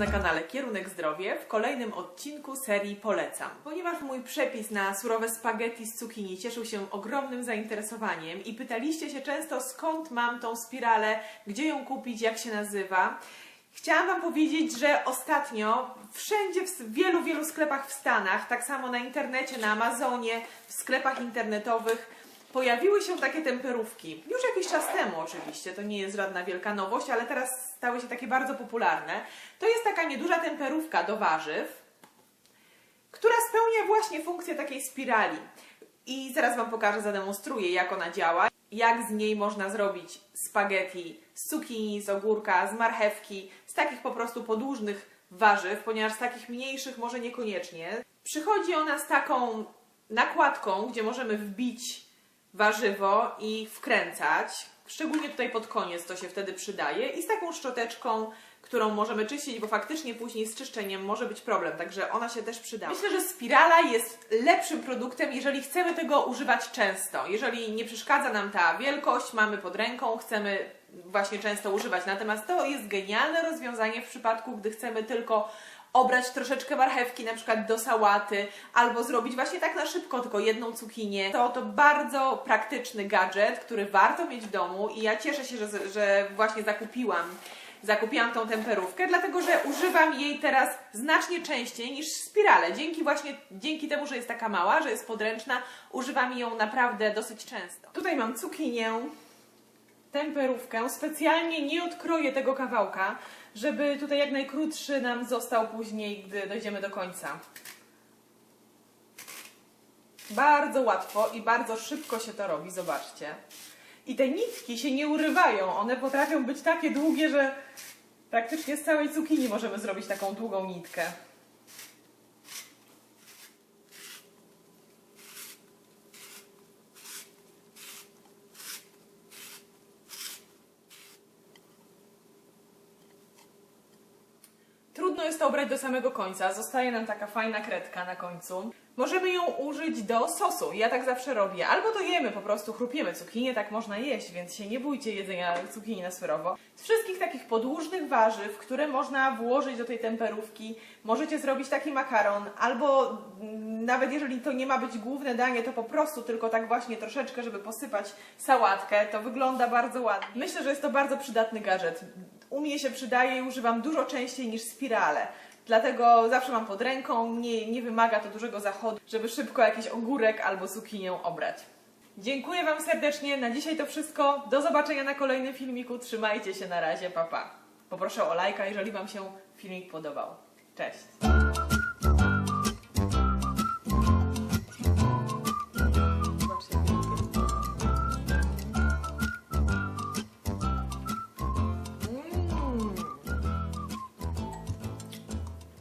na kanale Kierunek Zdrowie w kolejnym odcinku serii Polecam. Ponieważ mój przepis na surowe spaghetti z cukinii cieszył się ogromnym zainteresowaniem i pytaliście się często skąd mam tą spiralę, gdzie ją kupić, jak się nazywa, Chciałam Wam powiedzieć, że ostatnio wszędzie, w wielu, wielu sklepach w Stanach, tak samo na internecie, na Amazonie, w sklepach internetowych, pojawiły się takie temperówki. Już jakiś czas temu oczywiście, to nie jest żadna wielka nowość, ale teraz stały się takie bardzo popularne. To jest taka nieduża temperówka do warzyw, która spełnia właśnie funkcję takiej spirali. I zaraz Wam pokażę, zademonstruję, jak ona działa, jak z niej można zrobić spaghetti z cukinii, z ogórka, z marchewki, z takich po prostu podłużnych warzyw, ponieważ z takich mniejszych może niekoniecznie. Przychodzi ona z taką nakładką, gdzie możemy wbić warzywo i wkręcać. Szczególnie tutaj pod koniec to się wtedy przydaje. I z taką szczoteczką, którą możemy czyścić, bo faktycznie później z czyszczeniem może być problem, także ona się też przyda. Myślę, że spirala jest lepszym produktem, jeżeli chcemy tego używać często. Jeżeli nie przeszkadza nam ta wielkość, mamy pod ręką, chcemy właśnie często używać. Natomiast to jest genialne rozwiązanie w przypadku, gdy chcemy tylko obrać troszeczkę marchewki na przykład do sałaty, albo zrobić właśnie tak na szybko tylko jedną cukinię. To to bardzo praktyczny gadżet, który warto mieć w domu i ja cieszę się, że, że właśnie zakupiłam zakupiłam tą temperówkę, dlatego że używam jej teraz znacznie częściej niż spirale. Dzięki właśnie, dzięki temu, że jest taka mała, że jest podręczna, używam ją naprawdę dosyć często. Tutaj mam cukinię, temperówkę. Specjalnie nie odkroję tego kawałka, żeby tutaj jak najkrótszy nam został później, gdy dojdziemy do końca. Bardzo łatwo i bardzo szybko się to robi, zobaczcie. I te nitki się nie urywają, one potrafią być takie długie, że praktycznie z całej cukinii możemy zrobić taką długą nitkę. Trudno jest to obrać do samego końca, zostaje nam taka fajna kredka na końcu. Możemy ją użyć do sosu, ja tak zawsze robię. Albo to jemy, po prostu chrupiemy cukinię, tak można jeść, więc się nie bójcie jedzenia cukinii na surowo. Z wszystkich takich podłużnych warzyw, które można włożyć do tej temperówki, możecie zrobić taki makaron, albo mm, nawet jeżeli to nie ma być główne danie, to po prostu tylko tak właśnie troszeczkę, żeby posypać sałatkę, to wygląda bardzo ładnie. Myślę, że jest to bardzo przydatny gadżet. U mnie się przydaje i używam dużo częściej niż Dlatego zawsze mam pod ręką, nie, nie wymaga to dużego zachodu, żeby szybko jakiś ogórek albo cukinię obrać. Dziękuję Wam serdecznie, na dzisiaj to wszystko. Do zobaczenia na kolejnym filmiku. Trzymajcie się na razie, papa. Pa. Poproszę o lajka, jeżeli Wam się filmik podobał. Cześć!